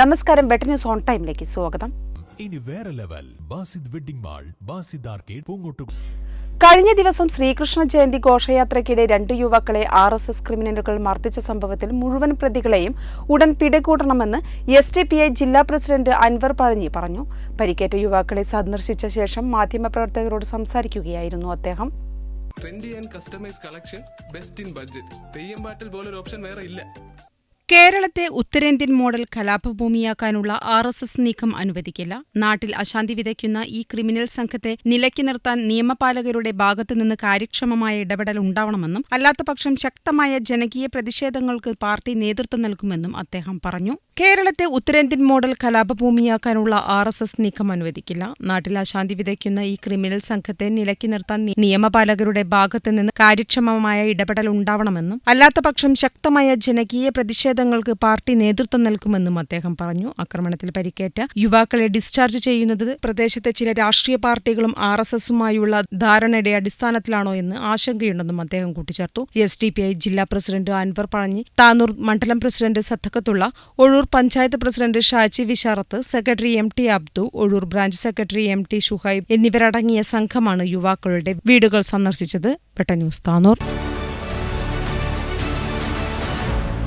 നമസ്കാരം better news on ടൈമിലേക്ക് സ്വാഗതം. ഇനി വേറെ level Basid wedding mall Basid arcade പൂങ്കോട്ടു കഴിഞ്ഞ ദിവസം ശ്രീകൃഷ്ണ ജയന്തി ഘോഷയാത്രയ്ക്കിടെ രണ്ട് യുവാക്കളെ ആർ എസ് എസ് ക്രിമിനലുകൾ മർദ്ദിച്ച സംഭവത്തിൽ മുഴുവൻ പ്രതികളെയും ഉടൻ പിടികൂടണമെന്ന് എസ് ഡി പി ഐ ജില്ലാ പ്രസിഡന്റ് അൻവർ പഴഞ്ഞി പറഞ്ഞു. പരിക്കേറ്റ യുവാക്കളെ സന്ദർശിച്ച ശേഷം മാധ്യമപ്രവർത്തകരോട് സംസാരിക്കുകയായിരുന്നു അദ്ദേഹം. Trendy and customise collection best in budget Theyyam പാട്ടിൽ പോലൊരു ഓപ്ഷൻ വേറെ ഇല്ല. കേരളത്തെ ഉത്തരേന്ത്യൻ മോഡൽ കലാപഭൂമിയാക്കാനുള്ള ആർ എസ് എസ് നീക്കം അനുവദിക്കില്ല. നാട്ടിൽ അശാന്തി വിതയ്ക്കുന്ന ഈ ക്രിമിനൽ സംഘത്തെ നിലയ്ക്ക് നിർത്താൻ നിയമപാലകരുടെ ഭാഗത്തുനിന്ന് കാര്യക്ഷമമായ ഇടപെടൽ ഉണ്ടാവണമെന്നും അല്ലാത്തപക്ഷം ശക്തമായ ജനകീയ പ്രതിഷേധങ്ങൾക്ക് പാർട്ടി നേതൃത്വം നൽകുമെന്നും അദ്ദേഹം പറഞ്ഞു. കേരളത്തെ ഉത്തരേന്ത്യൻ മോഡൽ കലാപഭൂമിയാക്കാനുള്ള ആർ എസ് എസ് നീക്കം അനുവദിക്കില്ല. നാട്ടിൽ അശാന്തി വിതയ്ക്കുന്ന ഈ ക്രിമിനൽ സംഘത്തെ നിലയ്ക്ക് നിർത്താൻ നിയമപാലകരുടെ ഭാഗത്തുനിന്ന് കാര്യക്ഷമമായ ഇടപെടൽ ഉണ്ടാവണമെന്നും അല്ലാത്തപക്ഷം ശക്തമായ ജനകീയ പ്രതിഷേധങ്ങൾക്ക് പാർട്ടി നേതൃത്വം നൽകുമെന്നും അദ്ദേഹം പറഞ്ഞു. ആക്രമണത്തിൽ പരിക്കേറ്റ യുവാക്കളെ ഡിസ്ചാർജ് ചെയ്യുന്നത് പ്രദേശത്തെ ചില രാഷ്ട്രീയ പാർട്ടികളും ആർ എസ് എസുമായുള്ള ധാരണയുടെ അടിസ്ഥാനത്തിലാണോ എന്ന് ആശങ്കയുണ്ടെന്നും അദ്ദേഹം കൂട്ടിച്ചേർത്തു. എസ് ഡി പി ഐ ജില്ലാ പ്രസിഡന്റ് അൻവർ പഴഞ്ഞി താനൂർ മണ്ഡലം president Sathakathulla Ozhur panchayat president Shaji Visharath secretary M T Abdu Ozhur branch secretary M T Shuhaib എന്നിവരടങ്ങിയ സംഘമാണ് യുവാക്കളുടെ വീടുകൾ സന്ദർശിച്ചത്. പെട്ടന്യൂസ് താനൂർ.